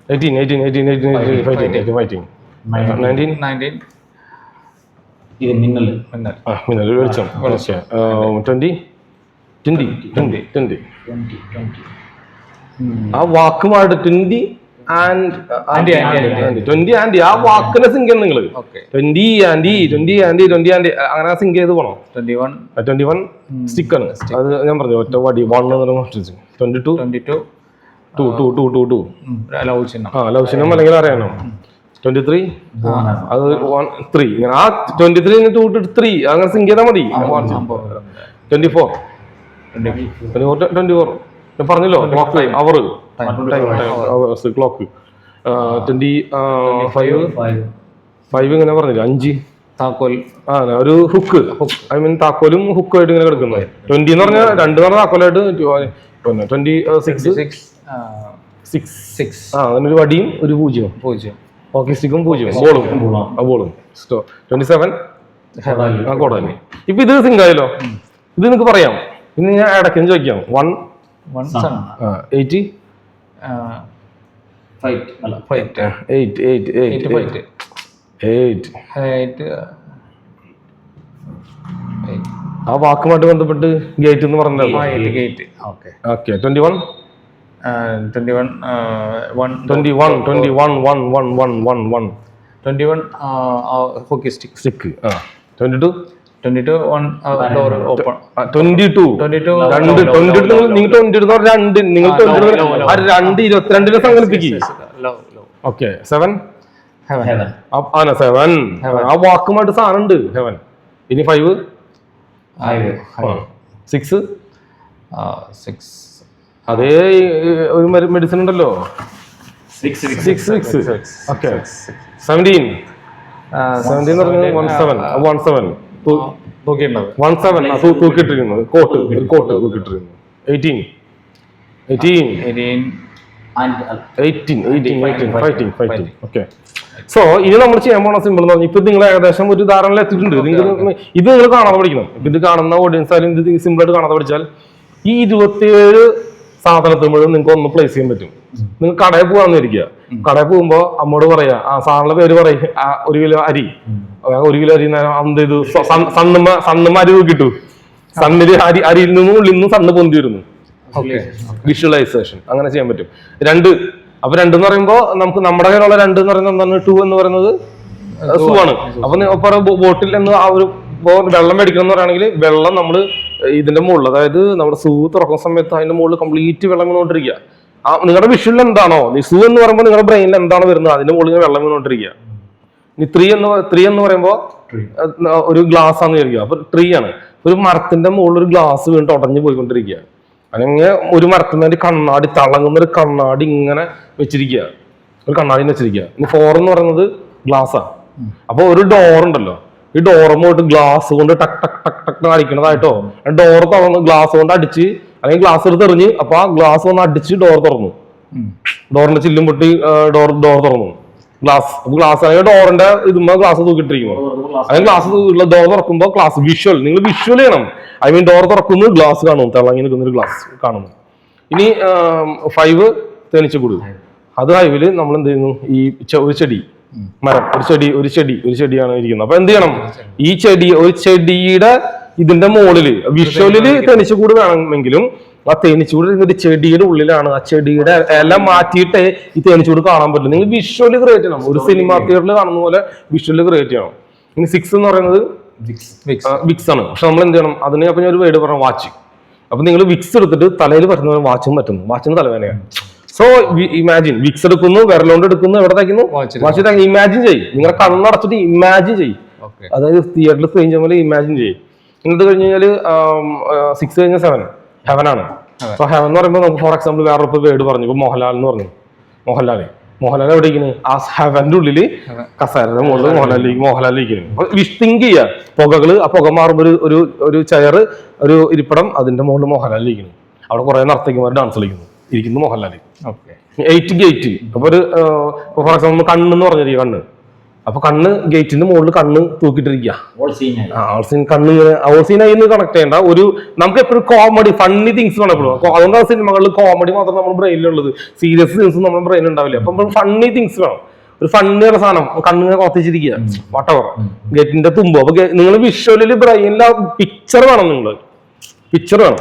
Eighteen eighteen eighteen eighteen eighteen eighteen ഫൈറ്റീൻ eighteen ഫൈറ്റീൻ nineteen nineteen ഇത് മിന്നൽ മിന്നൽ ആ പിന്നെ ഒരു വെളിച്ചം. Twenty twenty twenty twenty twenty twenty ആ വാക്കുമായിട്ട് ട്വന്റി ആൻഡ്. ട്വന്റി ആൻഡ് ആ വാക്കിനെ സിങ്ക് ചെയ്യുന്നത് നിങ്ങൾ okay. Twenty aunty twenty aunty twenty aunty അങ്ങനെ സിങ്ക് ചെയ്ത് പോകണം ട്വന്റി വൺ. ട്വന്റി വൺ സ്റ്റിക്കാണ് അത് ഞാൻ പറഞ്ഞു ഒറ്റ വടി one twenty two. Twenty two. Two two two two two. Love ചിഹ്നം. ആ ലൗസിനും അല്ലെങ്കിൽ അറിയാനോ ട്വന്റി ത്രീ. അത് വൺ ത്രീ ഇങ്ങനെ ആ twenty three two two three അങ്ങനെ സിങ്ക് ചെയ്താൽ മതി. Twenty four. Twenty four twenty four. ഞാൻ പറഞ്ഞല്ലോ clock hour clock twenty five five ഇങ്ങനെ പറഞ്ഞില്ല? അഞ്ച്? താക്കോൽ. ആ ഒരു ഹുക്ക് ഐ മീൻ താക്കോലും ഹുക്കുമായിട്ട് ഇങ്ങനെ കിടക്കുന്നത് ട്വന്റി എന്ന് പറഞ്ഞാൽ രണ്ട് പറഞ്ഞ താക്കോലായിട്ട് പിന്നെ twenty six six six six ആ അതിനൊരു വടിയും ഒരു പൂജ്യവും. പൂജ്യം. ഹോക്കി സ്റ്റിക്കും പൂജ്യം ബോളും ആ ബോളും ട്വന്റി സെവൻ ആ കോടാലി ഇപ്പൊ ഇത് സിങ്ക് ആയല്ലോ. ഇത് നിനക്ക് പറയാം. ഇന്ന് ഞാൻ ഇടയ്ക്കും ചോദിക്കാം. One one son eighty fight അല്ല fight eight eight eight fight eight eight ആ വാക്കുമായിട്ട് ബന്ധപ്പെട്ട് ഗേറ്റ് എന്ന് പറഞ്ഞല്ലോ. Gate okay okay twenty one twenty one one twenty one twenty one one one one one one twenty one hockey stick stick ആ. Twenty two twenty two one door open twenty two twenty two രണ്ട് twenty two നിങ്ങൾ twenty two രണ്ട്. നിങ്ങൾ twenty ആ രണ്ട് ഇരുപത്തിരണ്ടിനെ സങ്കല്പിക്കുക okay seven ആണ് seven ആ വാക്കുമായിട്ട് സാധനം ഉണ്ട് ഹെവൻ ഇനി ഫൈവ് സിക്സ് സിക്സ് അതേ ഒരു മെഡിസിൻ ഉണ്ടല്ലോ. Six six six okay seventeen seventeen പറഞ്ഞാൽ one seven one seven one seven തൂക്കിട്ടിരിക്കുന്നത് coat ഒരു coat തൂക്കിട്ടിരിക്കുന്നു eighteen. Eighteen. Eighteen and eighteen eighteen eighteen. Fighting fighting. Okay so ഇനി നമ്മൾ ചെയ്യാൻ പോണ സിമ്പിൾ എന്ന് പറഞ്ഞാൽ ഇപ്പൊ നിങ്ങൾ ഏകദേശം ഒരു ധാരണയിൽ എത്തിയിട്ടുണ്ട്. നിങ്ങൾ ഇത് നിങ്ങൾ കാണാതെ പഠിക്കണം. ഇത് കാണുന്ന ഓഡിയൻസ് ആയാലും ഇത് സിമ്പിൾ ആയിട്ട് കാണാതെ പഠിച്ചാൽ ഈ ഇരുപത്തിയേഴ് സാധനത്തിൽ മുഴുവൻ നിങ്ങൾക്ക് ഒന്ന് പ്ലേസ് ചെയ്യാൻ പറ്റും. നിങ്ങൾ കടയിൽ പോകാന്ന് ഇരിക്കുക കടയിൽ പോകുമ്പോ അമ്മോട് പറയാ ആ സാറിന്റെ പേര് പറയും ഒരു കിലോ അരി. ഒരു കിലോ അരി എന്ത് സൺ- സണ്ണുമ്മ സണ്ണുമ്മ അരി കിട്ടു സണ്ണിൽ അരി അരിയിൽ നിന്നും ഉള്ളിൽ നിന്നും സണ്ണ് പൊന്തി വരുന്നു. വിഷ്വലൈസേഷൻ അങ്ങനെ ചെയ്യാൻ പറ്റും. രണ്ട്. അപ്പൊ രണ്ട് എന്ന് പറയുമ്പോൾ നമുക്ക് നമ്മുടെ കയ്യിലുള്ള രണ്ട് എന്ന് പറയുന്നത് എന്താണ്? ടു എന്ന് പറയുന്നത് സു ആണ്. അപ്പൊ ബോട്ടിൽ എന്ന് ആ ഒരു ഇപ്പൊ വെള്ളം മേടിക്കണം എന്ന് പറയുകയാണെങ്കിൽ വെള്ളം നമ്മൾ ഇതിന്റെ മുകളിൽ അതായത് നമ്മുടെ സൂ തുറക്കുന്ന സമയത്ത് അതിന്റെ മുകളിൽ കംപ്ലീറ്റ് വെള്ളം വീണുകൊണ്ടിരിക്കുക. ആ നിങ്ങളുടെ വിഷുവിൽ എന്താണോ? സൂ എന്ന് പറയുമ്പോൾ നിങ്ങളുടെ ബ്രെയിനിൽ എന്താണ് വരുന്നത്? അതിന്റെ മുകളിൽ വെള്ളം വീണുകൊണ്ടിരിക്കുക. ഇനി ത്രീ എന്ന് ത്രീ എന്ന് പറയുമ്പോൾ ഒരു ഗ്ലാസ് ആണെന്ന് വിചാരിക്കുക. അപ്പൊ ട്രീ ആണ്. ഒരു മരത്തിന്റെ മുകളിൽ ഒരു ഗ്ലാസ് വീണിട്ട് ഉടഞ്ഞു പോയിക്കൊണ്ടിരിക്കുക. അല്ലെങ്കിൽ ഒരു മരത്തിന്റെ ഒരു കണ്ണാടി തളങ്ങുന്ന ഒരു കണ്ണാടി ഇങ്ങനെ വെച്ചിരിക്കുക. ഒരു കണ്ണാടി വെച്ചിരിക്കുക. ഇനി ഫോർ എന്ന് പറയുന്നത് ഗ്ലാസ് ആണ് അപ്പൊ ഒരു ഡോർ ഉണ്ടല്ലോ. ഈ ഡോർ പോയിട്ട് ഗ്ലാസ് കൊണ്ട് ടക്ക് ടക്ക് ടക്ക് ടക്ക് അടിക്കണതായിട്ടോ ഡോർ തുറന്ന് ഗ്ലാസ് കൊണ്ട് അടിച്ച് അല്ലെങ്കിൽ ഗ്ലാസ് എടുത്ത് എറിഞ്ഞ് അപ്പൊ ആ ഗ്ലാസ് വന്ന് അടിച്ച് ഡോർ തുറന്നു. ഡോറിന്റെ ചില്ലും പൊട്ടി ഡോർ ഡോർ തുറന്നു. ഗ്ലാസ് അപ്പൊ ഗ്ലാസ് അല്ലെങ്കിൽ ഡോറിന്റെ ഇതുമ്പോ ഗ്ലാസ് തൂക്കിട്ടിരിക്കുമോ അല്ലെങ്കിൽ ഗ്ലാസ് ഡോർ തുറക്കുമ്പോൾ ഗ്ലാസ് വിഷ്വൽ നിങ്ങൾ വിഷ്വൽ ചെയ്യണം. ഐ മീൻ ഡോർ തുറക്കുന്നു ഗ്ലാസ് കാണും. തിളങ്ങി നിൽക്കുന്ന ഒരു ഗ്ലാസ് കാണുന്നു. ഇനി ഫൈവ് തേനീച്ചക്കൂട് അത് ഹൈവിൽ നമ്മൾ എന്ത് ചെയ്യുന്നു? ഈ ഒരു ചെടി. മരം ഒരു ചെടി ഒരു ചെടി ഒരു ചെടിയാണ് ഇരിക്കുന്നത്. അപ്പൊ എന്ത് ചെയ്യണം? ഈ ചെടി ഒരു ചെടിയുടെ ഇതിന്റെ മുകളിൽ വിഷ്വലിൽ തേനീച്ചക്കൂട് വേണമെങ്കിലും ആ തേനീച്ചൂട് ഒരു ചെടിയുടെ ഉള്ളിലാണ്. ആ ചെടിയുടെ ഇല മാറ്റിയിട്ട് ഈ തേനീച്ചൂട് കാണാൻ പറ്റില്ല നിങ്ങൾ വിഷ്വൽ ക്രിയേറ്റ് ചെയ്യണം. ഒരു സിനിമ തിയേറ്ററിൽ കാണുന്ന പോലെ വിഷ്വൽ ക്രിയേറ്റ് ചെയ്യണം. ഇനി സിക്സ് എന്ന് പറയുന്നത് വിക്സ് ആണ്. പക്ഷെ നമ്മൾ എന്ത് ചെയ്യണം? അതിന് അപ്പൊ ഞാൻ ഒരു വേർഡ് പറഞ്ഞു വാച്ച് അപ്പൊ നിങ്ങൾ വിക്സ് എടുത്തിട്ട് തലയിൽ പറ്റുന്ന വാച്ചും പറ്റുന്നു വാച്ചിന് തലവേനയാണ് സോ ഇമാജിൻ വിക്സ് എടുക്കുന്നു വിരലോണ്ട് എടുക്കുന്നു എവിടെ തയ്ക്കുന്നു? വാച്ച് ഇമാജിൻ ചെയ്യും. നിങ്ങളെ കണ്ണടച്ചിട്ട് ഇമാജിൻ ചെയ്യും. അതായത് തിയേറ്ററിൽ സ്ക്രീൻ ചെയ്യുമ്പോൾ ഇമാജിൻ ചെയ്യും. എന്നിട്ട് കഴിഞ്ഞ് കഴിഞ്ഞാൽ സിക്സ് കഴിഞ്ഞ സെവൻ ഹെവൻ ആണ്. സോ ഹെവൻ എന്ന് പറയുമ്പോൾ നമുക്ക് ഫോർ എക്സാമ്പിൾ വേറെ ഇപ്പോൾ വേർഡ് പറഞ്ഞു. ഇപ്പൊ മോഹൻലാൽ എന്ന് പറഞ്ഞു. മോഹൻലാൽ മോഹൻലാൽ എവിടെ ഇരിക്കുന്നത് ആ ഹെവന്റെ ഉള്ളിൽ കസാരയുടെ മുകളിൽ മോഹൻലാൽ മോഹൻലാൽ ഇരിക്കുന്നു വിഷ് തിങ്ക് ചെയ്യുക പുകകൾ ആ പുക മാറുമ്പോൾ ഒരു ഒരു ചെയർ ഒരു ഇരിപ്പിടം അതിന്റെ മുകളിൽ മോഹൻലാൽ ഇരിക്കുന്നു അവിടെ കുറെ നർത്തകിമാർ ഡാൻസ് കളിക്കുന്നു. ഇരിക്കുന്നു മോഹൻലാൽ എയ്റ്റ് ഗേറ്റ് അപ്പൊ ഒരു ഫോർ എക്സാമ്പിൾ കണ്ണെന്ന് പറഞ്ഞിരിക്കുക കണ്ണ്. അപ്പൊ കണ്ണ് ഗേറ്റിന്റെ മുകളിൽ കണ്ണ് തൂക്കിട്ടിരിക്കുക ഓൾ കണ്ണ് ഇങ്ങനെ ആൾസീനായി കണക്ട് ചെയ്യേണ്ട. ഒരു നമുക്ക് എപ്പോഴും കോമഡി ഫണ്ണി തിങ്സ് വേണം എപ്പോഴും കൊ- അതുകൊണ്ടാണ് സിനിമകളിൽ കോമഡി മാത്രം നമ്മുടെ ബ്രെയിനിലുള്ളത് സീരിയസ് തിങ്സ് നമ്മുടെ ബ്രെയിനിൽ ഉണ്ടാവില്ല. അപ്പൊ ഫണ്ണി തിങ്സ് വേണം. ഒരു ഫണ്ണി ഉള്ള സാധനം കണ്ണിങ്ങനെ കുറച്ചിരിക്കുക വട്ടവർ ഗേറ്റിന്റെ തുമ്പ്. അപ്പൊ നിങ്ങൾ വിഷ്വലിൽ ബ്രെയിനിൽ പിക്ചർ വേണം നിങ്ങൾ പിക്ചർ വേണം.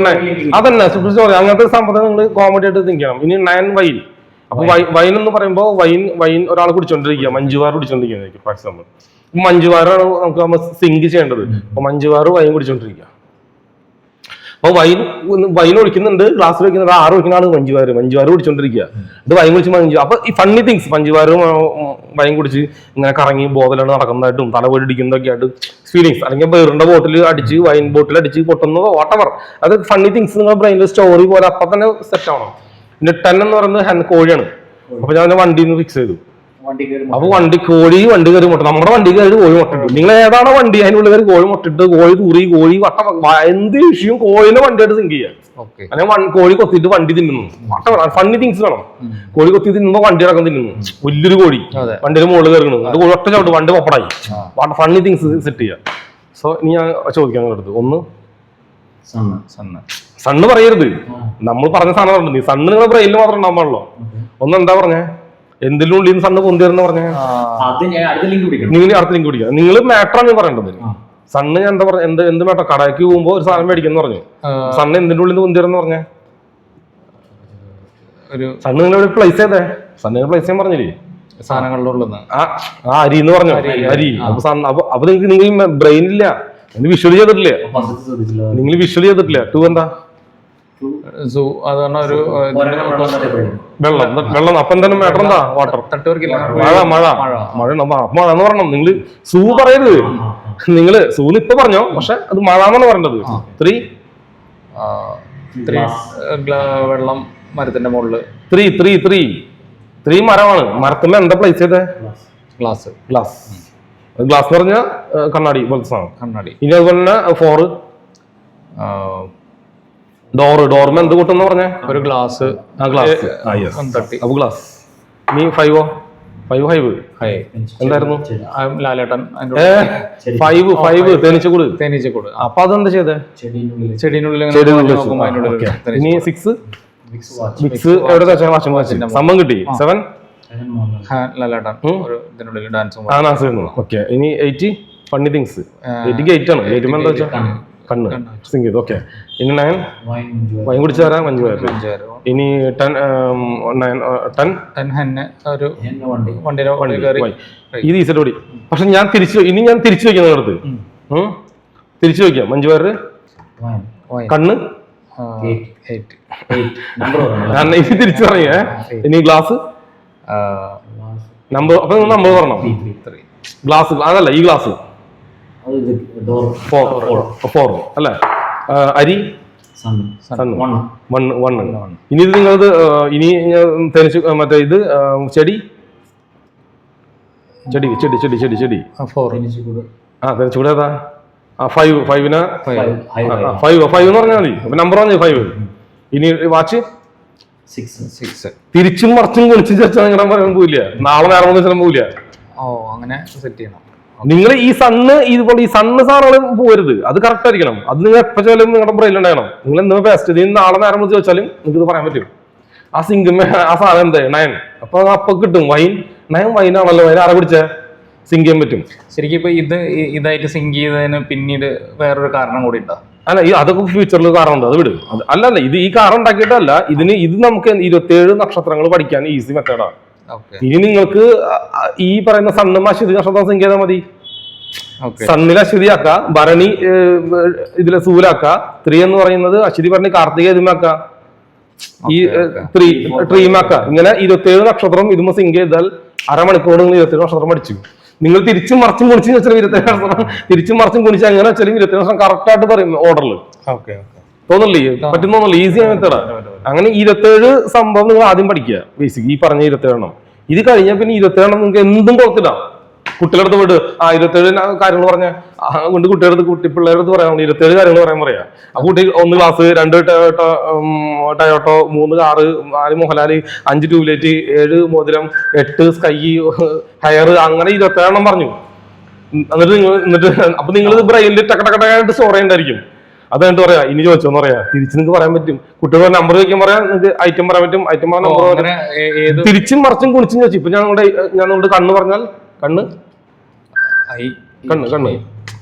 നയൻ- അതന്നെ സൂപ്പർ സ്റ്റോറി അങ്ങനത്തെ സംഭവം നിങ്ങൾ കോമഡി ആയിട്ട് തിങ്ക് ചെയ്യണം ഇനി നയൻ വൈൻ അപ്പൊ വൈൻ എന്ന് പറയുമ്പോൾ വൈൻ വൈൻ ഒരാൾ കുടിച്ചോണ്ടിരിക്കുക. മഞ്ജുവാർ കുടിച്ചോണ്ടിരിക്കുക ഫോർ എക്സാമ്പിൾ മഞ്ജുവാറാണ് നമുക്ക് നമ്മൾ സിങ്ക് ചെയ്യേണ്ടത്. അപ്പൊ മഞ്ജുവാർ വൈൻ കുടിച്ചോണ്ടിരിക്കുക. അപ്പൊ വൈൻ വൈൻ ഒഴിക്കുന്നുണ്ട് ഗ്ലാസ്സിൽ ഒഴിക്കുന്നുണ്ട് ആറ് ഒഴിക്കുന്ന ആൾ മഞ്ജുവാര് മഞ്ജുവാര് കുടിച്ചോണ്ടിരിക്കുക ഇത് വൈൻ കുടിച്ച് മഞ്ചു അപ്പൊ ഈ ഫണ്ണി തിങ്സ് മഞ്ജുവാരും വൈൻ കുടിച്ച് ഇങ്ങനെ കറങ്ങി ബോധലാണ് നടക്കുന്നതായിട്ടും തല പോയിടിക്കുന്നതൊക്കെ ആയിട്ട് ഫീലിങ്സ് അല്ലെങ്കിൽ ബേറിന്റെ ബോട്ടിൽ അടിച്ച് വൈൻ ബോട്ടിൽ അടിച്ച് പൊട്ടുന്നതോ വാട്ടവർ അത് ഫണ്ണി തിങ്സ് നിങ്ങളുടെ ബ്രെയിനിൽ സ്റ്റോറി പോലെ അപ്പൊ തന്നെ സെറ്റ് ആവണം. പിന്നെ ടെൻ എന്ന് പറയുന്നത് കോഴിയാണ്. അപ്പൊ ഞാൻ വണ്ടിയിൽ നിന്ന് ഫിക്സ് ചെയ്തു. അപ്പൊ വണ്ടി കോഴി വണ്ടി കയറി മുട്ട നമ്മുടെ വണ്ടി കയറി കോഴി മുട്ടിട്ടു നിങ്ങൾ ഏതാണ് വണ്ടി അതിനുള്ളിൽ കയറി കോഴി മുട്ടിട്ട് കോഴി തൂറി കോഴി വട്ട എന്ത് വിഷയം? കോഴിനെ വണ്ടിയായിട്ട് സിങ്ക് ചെയ്യാം ഓക്കെ. അല്ലെങ്കിൽ വൺ- കോഴി കൊത്തിട്ട് വണ്ടി തിന്നുന്നു. വട്ട ഫണ്ണി തിങ്സ് വേണം. കോഴി കൊത്തി തിന്നുമ്പോ വണ്ടി അടക്കം തിന്നുന്നു. വലിയൊരു കോഴി. വണ്ടിയുടെ മുകളിൽ കയറുന്നു അത് കോഴി ഒറ്റ ചവിട്ട് വണ്ടി പപ്പടായി. ഫണ്ണി തിങ്സ് സെറ്റ് ചെയ്യാം. സോ ഇനി ഞാൻ ചോദിക്കാൻ അടുത്ത്. ഒന്ന്. സണ്ണ് പറയരുത്. നമ്മൾ പറഞ്ഞ സാധനം പറഞ്ഞു നീ സണ്ണ് നിങ്ങളുടെ ബ്രെയിനിൽ മാത്രം ഉണ്ടാകുമ്പോഴല്ലോ ഒന്ന് എന്താ പറഞ്ഞേ? എന്തിലും ഉള്ളിൽ സണ്ണ് പൊന്തിയെന്ന് പറഞ്ഞാൽ നിങ്ങൾ അടുത്ത ലിങ്ക് പിടിക്കുക നിങ്ങൾ മാറ്ററാണ് പറയേണ്ടത്. സണ്ണ് ഞാൻ എന്താ പറഞ്ഞ എന്ത് എന്ത് മേട്ടോ കടയ്ക്ക് പോകുമ്പോ ഒരു സാധനം മേടിക്കുന്നു പറഞ്ഞു. സണ്ണ് എന്തിന്റെ ഉള്ളിൽ നിന്ന് പൊന്തിരെന്ന് പറഞ്ഞേ. ഒരു സണ്ണ് നിങ്ങൾ ഇവിടെ പ്ലേസ് ചെയ്തേ. സണ്ണിന് പ്ലേസ് ചെയ്യാൻ പറഞ്ഞില്ലേ? സാധനങ്ങളുടെ ഉള്ളിൽ ആ അരി എന്ന് പറഞ്ഞു? അരി അപ്പൊ സണ്ണ് അപ്പൊ അപ്പൊ നിങ്ങൾക്ക് നിങ്ങൾ ബ്രെയിനില്ല നിങ്ങൾ വിഷ്വൽ ചെയ്തിട്ടില്ല? നിങ്ങൾ വിഷ്വൽ ചെയ്തിട്ടില്ല? ടു എന്താ? സൂ അതാണ് ഒരു വെള്ളം. വെള്ളം അപ്പം തന്നെ മാറ്റർ എന്താ? വാട്ടർ. മഴ. മഴ മഴ. മഴ. എന്ന് പറയണം നിങ്ങൾ സൂ പറയരുത്. നിങ്ങൾ സൂന്ന് ഇപ്പൊ പറഞ്ഞോ പക്ഷെ അത് മഴ എന്നാണ് പറയേണ്ടത് ത്രീ. വെള്ളം മരത്തിന്റെ മുകളിൽ. Three three three. ത്രീ മരമാണ്. മരത്തുമ്പോ എന്താ പ്ലേസ് ചെയ്തേ ഗ്ലാസ്. ഗ്ലാസ്. ഗ്ലാസ്. എന്ന് പറഞ്ഞാൽ കണ്ണാടി പോലത്തെ സാധനം. കണ്ണാടി. ഇനി അതുപോലെ തന്നെ ഫോറ്. ഡോറ് ഡോർമ എന്ത് കൂട്ടെന്ന് പറഞ്ഞേ? ഒരു ഗ്ലാസ് ആ ഗ്ലാസ് അപ്പൊ ഗ്ലാസ് നീ ഫൈവോ ഫൈവ് ഫൈവ് ഹൈ എന്തായിരുന്നു? ലാലേട്ടൻ ഫൈവ് ഫൈവ് തേനീച്ചക്കൂട് തേനീച്ചക്കൂട് അപ്പൊ അതെന്താ ചെയ്തേ? ചെടീനുള്ളിൽ ഇനി സിക്സ് സിക്സ് എവിടെ സംഭവം കിട്ടി. സെവൻ ലാലേട്ടൻ ഒരു ഇതിനുള്ളിൽ ഡാൻസും ആ നാസായിരുന്നു ഓക്കെ ഇനി എയ്റ്റി ഫണ്ണി തിങ്സ് എയ്റ്റിക്ക് എയ്റ്റ് ആണ്. എയ്റ്റ് എന്താ വെച്ചാൽ കണ്ണ്. സിംഗ് ചെയ്തു. ഓക്കെ ഇനി നയൻ വൈൻ കുടിച്ചാരാ പേര് ഇനി ടൺ നയൻ ടൺ ഹെന്നെ ഒരു വണ്ടി. വണ്ടി കയറി. ഇത് ഈസറ്റ് ഓടി പക്ഷെ ഞാൻ തിരിച്ചു ഇനി ഞാൻ തിരിച്ചു വയ്ക്കാം നിങ്ങളുടെ അടുത്ത് ഉം. തിരിച്ചു വയ്ക്കാം മഞ്ജു പേര് വൈൻ Wine. കണ്ണ്? <laughs> ഇനി തിരിച്ചു പറഞ്ഞേ ഇനി ഗ്ലാസ് നമ്പർ അപ്പൊ നമ്പർ പറഞ്ഞോ? ഗ്ലാസ് അതല്ല ഈ ഗ്ലാസ് ഫോർ ഫോർ അല്ലേ? അരി? ഇനി ഇത് നിങ്ങളത് ഇനി തേനിച്ച് മറ്റേ ഇത് ചെടി? ചെടി ചെടി ചെടി ചെടി ചെടി. ആ തേനിച്ചുകൂടെ ഏതാ? ആ ഫൈവ് ഫൈവിന് ഫൈവ് ഫൈവ് എന്ന് പറഞ്ഞാൽ മതി. അപ്പൊ നമ്പർ പറഞ്ഞു ഫൈവ് ഇനി വാച്ച് തിരിച്ചും മറിച്ചും കുളിച്ചും ചേർച്ചാൽ നിങ്ങളുടെ പറയാൻ പോവില്ല. നാളെ നേരം പോവില്ല. ഓ അങ്ങനെ സെറ്റ് ചെയ്യണം. നിങ്ങൾ ഈ സണ്ണ് ഇതുപോലെ ഈ സണ്ണ് സാധനങ്ങൾ പോരുത്. അത് കറക്റ്റ് ആയിരിക്കണം. അത് നിങ്ങൾ എപ്പോൾ ചോദിച്ചാലും നിങ്ങളുടെ ബ്രെയിൻ ഉണ്ടാകണം. നിങ്ങൾ എന്താ ബെസ്റ്റ് ഇത് നാളെ നേരം വിളിച്ച് വെച്ചാലും നിങ്ങൾക്ക് ഇത് പറയാൻ പറ്റും. ആ സിംഗിമ ആ സാധനം എന്താ? നയൻ അപ്പൊ അപ്പൊ കിട്ടും. വൈൻ നയൻ വൈനാണല്ലോ വൈൻ ആരെ പിടിച്ച സിംഗ് ചെയ്യാൻ പറ്റും. ശരിക്കും ഇപ്പൊ ഇത് ഇതായിട്ട് സിങ്ക് ചെയ്തതിന് പിന്നീട് വേറൊരു കാരണം കൂടി ഉണ്ടോ? അല്ല ഈ അതൊക്കെ ഫ്യൂച്ചറിൽ കാറുണ്ട് അത് വിടും. അല്ല അല്ല ഇത് ഈ കാർ ഉണ്ടാക്കിയിട്ടല്ല. ഇതിന് ഇത് നമുക്ക് ഇരുപത്തിയേഴ് നക്ഷത്രങ്ങൾ പഠിക്കാൻ ഈസി മെത്തേഡാണ് ഇനി നിങ്ങൾക്ക് ഈ പറയുന്ന സണ്ണും അശ്വതി നക്ഷത്രം സിംഗ് ചെയ്താൽ മതി. സണ്ണിൽ അശ്വതിയാക്ക ഭരണി ഇതിലെ സൂലാക്ക ത്രീ എന്ന് പറയുന്നത് അശ്വതി ഭരണി കാർത്തിക ഇതുമാക്ക ഈ ത്രീ ട്രീമാക്ക ഇങ്ങനെ ഇരുപത്തിയേഴ് നക്ഷത്രം ഇതുമ സിങ്ക് ചെയ്താൽ അരമണിക്കൂർ നിങ്ങൾ ഇരുപത്തിയേഴ് നക്ഷത്രം പഠിച്ചു. നിങ്ങൾ തിരിച്ചും മറിച്ചും കുണിച്ചു വെച്ചാൽ ഇരുപത്തേഴ് നക്ഷത്രം തിരിച്ചും മറിച്ചും കുണിച്ച് എങ്ങനെ വെച്ചാലും ഇരുപത്തേഴ് നക്ഷത്രം കറക്റ്റ് ആയിട്ട് പറയും ഓർഡറിൽ തോന്നുന്നില്ലേ? ഓക്കെ തോന്നില്ലേ പറ്റും തോന്നില്ല ഈസി മെത്തേഡാ അങ്ങനെ ഇരുപത്തേഴ് സംഭവം നിങ്ങൾ ആദ്യം പഠിക്കുക ബേസിക് ഈ പറഞ്ഞ ഇരുപത്തേഴെണ്ണം. ഇത് കഴിഞ്ഞാൽ പിന്നെ ഇരുപത്തേഴെണ്ണം നിങ്ങൾക്ക് എന്തും കുഴപ്പമില്ല കുട്ടികളുടെ വിട് ആ ഇരുപത്തേഴ് കാര്യങ്ങൾ പറഞ്ഞ. കൊണ്ട് കുട്ടികളുടെ കുട്ടി പിള്ളേരുടെ അടുത്ത് പറയാം ഇരുപത്തേഴ് കാര്യങ്ങൾ പറയാൻ പറയാ. ആ കുട്ടി ഒന്ന് ക്ലാസ് രണ്ട് ടയോട്ടോ ടയോട്ടോ മൂന്ന് കാറ് നാല് മോഹൻലാൽ അഞ്ച് ട്യൂബ്ലൈറ്റ് ഏഴ് മോതിരം എട്ട് സ്കൈ ഹയർ അങ്ങനെ ഇരുപത്തേഴെണ്ണം പറഞ്ഞു. എന്നിട്ട് നിങ്ങൾ എന്നിട്ട് അപ്പൊ നിങ്ങൾ ബ്രെയിനിൽ ടക്കടക്കടക്കായിട്ട് സ്റ്റോർ ചെയ്യണ്ടായിരിക്കും അതായിട്ട് പറയാ ഇനി ചോദിച്ചോന്ന് പറയാ. തിരിച്ച് നിങ്ങൾക്ക് പറയാൻ പറ്റും. കുട്ടികളുടെ നമ്പർ ചോദിക്കാൻ പറയാം നിങ്ങൾക്ക് ഐറ്റം പറയാൻ പറ്റും ഐറ്റം പറഞ്ഞ നമ്പർ പറയാം തിരിച്ചും മറിച്ചും കുണിച്ചും ചോദിച്ചു. ഇപ്പൊ ഞാൻ ഞങ്ങളുടെ ഞാൻ നിങ്ങളുടെ കണ്ണ് പറഞ്ഞാൽ കണ്ണ്? കണ്ണ് കണ്ണ്.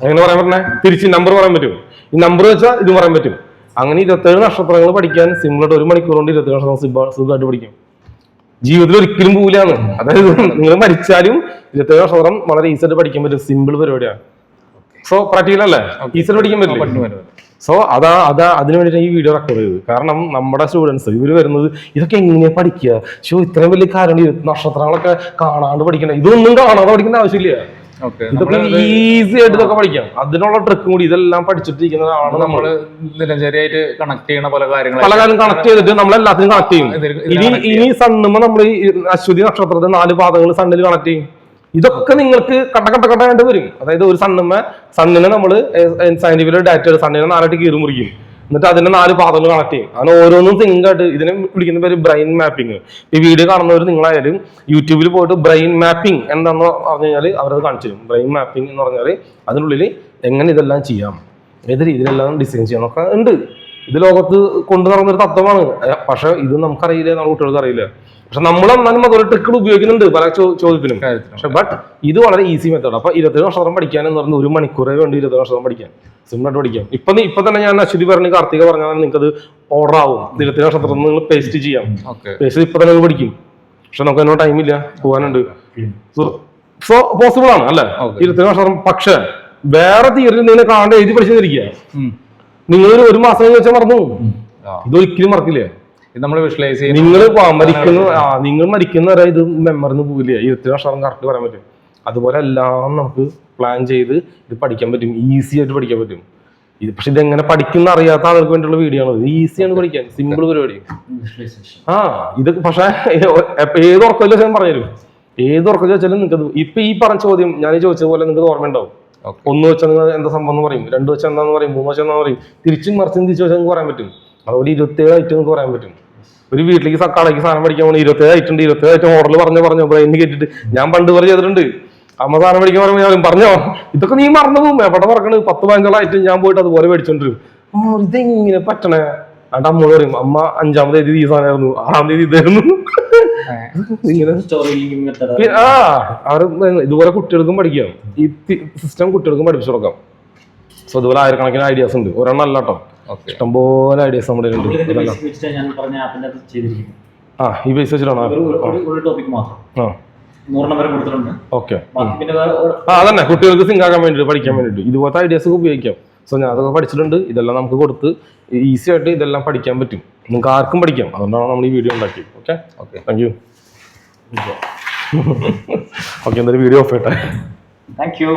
അങ്ങനെ പറയാൻ പറഞ്ഞേ തിരിച്ച് നമ്പർ പറയാൻ പറ്റും. ഈ നമ്പർ വെച്ചാൽ ഇത് പറയാൻ പറ്റും. അങ്ങനെ ഇരുപത്തേഴ് നക്ഷത്രങ്ങൾ പഠിക്കാൻ സിമ്പിളായിട്ട് ഒരു മണിക്കൂർ കൊണ്ട് ഇരുപത്തേഴ് നക്ഷത്രം സുഖ- സുഖമായിട്ട് പഠിക്കും. ജീവിതത്തിൽ ഒരിക്കലും പോലെയാണ് അതായത് നിങ്ങൾ മരിച്ചാലും ഇരുപത്തേഴ് നക്ഷത്രം വളരെ ഈസിയായിട്ട് പഠിക്കാൻ പറ്റും. സിമ്പിൾ പരിപാടിയാണ്. സോ പ്രാക്ടിക്കൽ അല്ലേ? ഈസിയായിട്ട് പഠിക്കാൻ പറ്റും സോ അതാ അതാ അതിനു വേണ്ടിയിട്ട് ഈ വീഡിയോ റെക്കോർഡ് ചെയ്തത്. കാരണം നമ്മുടെ സ്റ്റുഡൻസ് ഇവർ വരുന്നത് ഇതൊക്കെ എങ്ങനെയാണ് പഠിക്കുക? ഷോ ഇത്രയും വലിയ കാര്യം നക്ഷത്രങ്ങളൊക്കെ കാണാണ്ട് പഠിക്കണം. ഇതൊന്നും കാണാതെ പഠിക്കേണ്ട ആവശ്യമില്ല. ഇതൊക്കെ ഈസി ആയിട്ട് ഇതൊക്കെ പഠിക്കാം. അതിനുള്ള ട്രിക്കും കൂടി ഇതെല്ലാം പഠിച്ചിട്ടിരിക്കുന്നതാണ് നമ്മൾ നമ്മൾ ദിനചര്യയായിട്ട് കണക്ട് ചെയ്യണ പല കാര്യങ്ങൾ പല കാര്യം കണക്ട് ചെയ്തിട്ട് നമ്മൾ എല്ലാത്തിനും കണക്ട് ചെയ്യും ഇനി ഇനി സണ്ണുമ്പോ നമ്മൾ ഈ അശ്വതി നക്ഷത്രത്തെ നാല് പാദങ്ങൾ സണ്ണിൽ കണക്ട് ചെയ്യും. ഇതൊക്കെ നിങ്ങൾക്ക് കട്ട കട്ട കട്ട വരും. അതായത് ഒരു സണ്ണമ്മ സണ്ണിനെ നമ്മൾ സയന്റിഫിക് ഡാറ്റ സണ്ണിനെ നാലായിട്ട് കീറി മുറിക്കും. എന്നിട്ട് അതിന്റെ നാല് പാദങ്ങൾ കണക്ട് ചെയ്യും. അങ്ങനെ ഓരോന്നും സിങ്ക് ആയിട്ട് ഇതിനെ വിളിക്കുന്ന പേര് ബ്രെയിൻ മാപ്പിംഗ് ഈ വീഡിയോ കാണുന്നവർ നിങ്ങളായാലും യൂട്യൂബിൽ പോയിട്ട് ബ്രെയിൻ മാപ്പിംഗ് എന്താണെന്ന് പറഞ്ഞു കഴിഞ്ഞാൽ അവരത് കാണിച്ചു തരും. ബ്രെയിൻ മാപ്പിംഗ് എന്ന് പറഞ്ഞാൽ അതിനുള്ളിൽ എങ്ങനെ ഇതെല്ലാം ചെയ്യാം ഏത് രീതിയിലെല്ലാം ഡിസൈൻ ചെയ്യാനൊക്കെ ഉണ്ട്. ഇത് ലോകത്ത് കൊണ്ടു നടന്നൊരു തത്വമാണ്. പക്ഷെ ഇത് നമുക്കറിയില്ല നമ്മുടെ കുട്ടികൾക്ക് അറിയില്ല. പക്ഷെ നമ്മൾ എന്നാലും അതുപോലെ ട്രിക്കുകൾ ഉപയോഗിക്കുന്നുണ്ട് പല ചോദ്യത്തിനും പക്ഷെ ബട്ട് ഇത് വളരെ ഈസി മെത്തേഡ് അപ്പൊ ഇരുപത്തേഴ് നക്ഷത്രം പഠിക്കാൻ എന്ന് പറഞ്ഞാൽ ഒരു മണിക്കൂറേ വേണ്ടി ഇരുപത്തേഴ് നക്ഷത്രം പഠിക്കാൻ. സിമ്പിളായിട്ട് പഠിക്കാം. ഇപ്പൊ ഇപ്പൊ തന്നെ ഞാൻ അശ്വതി പറഞ്ഞ് കാർത്തിക പറഞ്ഞാൽ നിങ്ങൾക്ക് അത് ഓർഡർ ആവും. ഇരുപത്തേഴ് നക്ഷത്രം നിങ്ങൾ പേസ്റ്റ് ചെയ്യാം. പേസ്റ്റ് ഇപ്പൊ തന്നെ പഠിക്കും. പക്ഷെ നമുക്ക് അതിനോ ടൈം ഇല്ല. പോകാനുണ്ട്. സോ പോസിബിൾ ആണ് അല്ലെ. ഇരുപത്തേഴ് നക്ഷത്രം പക്ഷെ വേറെ തിയറി നിങ്ങൾ കാണാണ്ട് എഴുതി പഠിച്ചിരിക്കുക നിങ്ങൾ ഒരു മാസം വെച്ചാൽ മറന്നു. ഇതൊരിക്കലും മറക്കില്ല. നമ്മൾ വിഷ്വലൈസ് ചെയ്യും നിങ്ങൾ മരിക്കുന്ന. ആ നിങ്ങൾ മരിക്കുന്ന വരെ ഇത് മെമ്മറിന്ന് പോവില്ല? ഇരുപത്തി വർഷം കറക്റ്റ് പറയാൻ പറ്റും. അതുപോലെ എല്ലാം നമുക്ക് പ്ലാൻ ചെയ്ത് ഇത് പഠിക്കാൻ പറ്റും. ഈസി ആയിട്ട് പഠിക്കാൻ പറ്റും. ഇത് പക്ഷെ ഇത് എങ്ങനെ പഠിക്കുന്ന അറിയാത്ത ആൾക്ക് വേണ്ടിയുള്ള വീഡിയോ ആണ്. ഈസിയാണ് പഠിക്കാൻ. സിമ്പിൾ പരിപാടി. വിഷ്വലൈസേഷൻ ആ ഇത് പക്ഷെ ഏത് ഉറക്കമില്ല ഞാൻ പറഞ്ഞുതരും. ഏത് ഉറക്കം ചോദിച്ചാലും നിങ്ങൾക്ക് ഇപ്പൊ ഈ പറഞ്ഞ ചോദ്യം ഞാൻ ചോദിച്ച പോലെ നിങ്ങൾക്ക് ഓർമ്മ ഉണ്ടാവും. ഒന്ന് വെച്ചാൽ നിങ്ങൾ എന്താ സംഭവം എന്ന് പറയും. രണ്ട് വെച്ചാൽ എന്താന്ന് പറയും. മൂന്ന് വെച്ചാൽ എന്താന്ന് പറയും. തിരിച്ചും മറിച്ചും തിരിച്ചു വെച്ചാൽ നിങ്ങൾക്ക് പറയാൻ പറ്റും. അതുപോലെ ഇരുപത്തേഴ് ഐറ്റം നിങ്ങൾക്ക് പറയാൻ പറ്റും. ഒരു വീട്ടിലേക്ക് കടയ്ക്ക് സാധനം പഠിക്കാൻ പോകണം ഇരുപത്തേഴ് ഉണ്ട് ഇരുപത്തേഴ് ഐറ്റം ഓർഡർ പറഞ്ഞു പറഞ്ഞു. ബ്രെയിനിൽ കേട്ടിട്ട്. ഞാൻ പണ്ട് പറഞ്ഞു ചെയ്തിട്ടുണ്ട്. അമ്മ സാധനം പഠിക്കാൻ പറഞ്ഞു ഞാൻ പറഞ്ഞോ. ഇതൊക്കെ നീ മറന്നു പോകും. എവിടെ മറക്കണത് പത്ത് പതിനഞ്ചോളം ഐറ്റം ഞാൻ പോയിട്ട് അതുപോലെ മേടിച്ചോണ്ടിരും ഇതെങ്ങനെ പറ്റണേ? അവിടെ അമ്മോട് പറയും അമ്മ അഞ്ചാം തീയതി ഈ സാധനമായിരുന്നു. ആറാം തീയതി ഇതായിരുന്നു. ഇങ്ങനെ. ആ അവർ ഇതുപോലെ കുട്ടികൾക്കും പഠിക്കാം. ഈ സിസ്റ്റം കുട്ടികൾക്കും പഠിപ്പിച്ചു കൊടുക്കാം. സോ ഇതുപോലെ ആയിരക്കണക്കിന് ഐഡിയാസ് ഉണ്ട്. ഒരെണ്ണം അല്ല കേട്ടോ ഓക്കെ ഇഷ്ടംപോലെ ഐഡിയാസ് നമ്മുടെ ഉണ്ട് ആ ഈ ബേസ് വെച്ചിട്ടാണ്? ആ. ഓക്കെ. അതന്നെ. കുട്ടികൾക്ക് സിങ്ക് ആക്കാൻ വേണ്ടിയിട്ട് പഠിക്കാൻ വേണ്ടിയിട്ട്. ഇതുപോലത്തെ ഐഡിയാസ് ഒക്കെ ഉപയോഗിക്കാം. സോ ഞാൻ അതൊക്കെ പഠിച്ചിട്ടുണ്ട്. ഇതെല്ലാം നമുക്ക് കൊടുത്ത് ഈസി ആയിട്ട് ഇതെല്ലാം പഠിക്കാൻ പറ്റും. നിങ്ങൾക്ക് ആർക്കും പഠിക്കാം. അതുകൊണ്ടാണ് നമ്മൾ ഈ വീഡിയോ ഉണ്ടാക്കിയത്. Okay okay. Thank you okay എന്തായാലും വീഡിയോ ഓഫ് ആയിട്ടെ. Thank you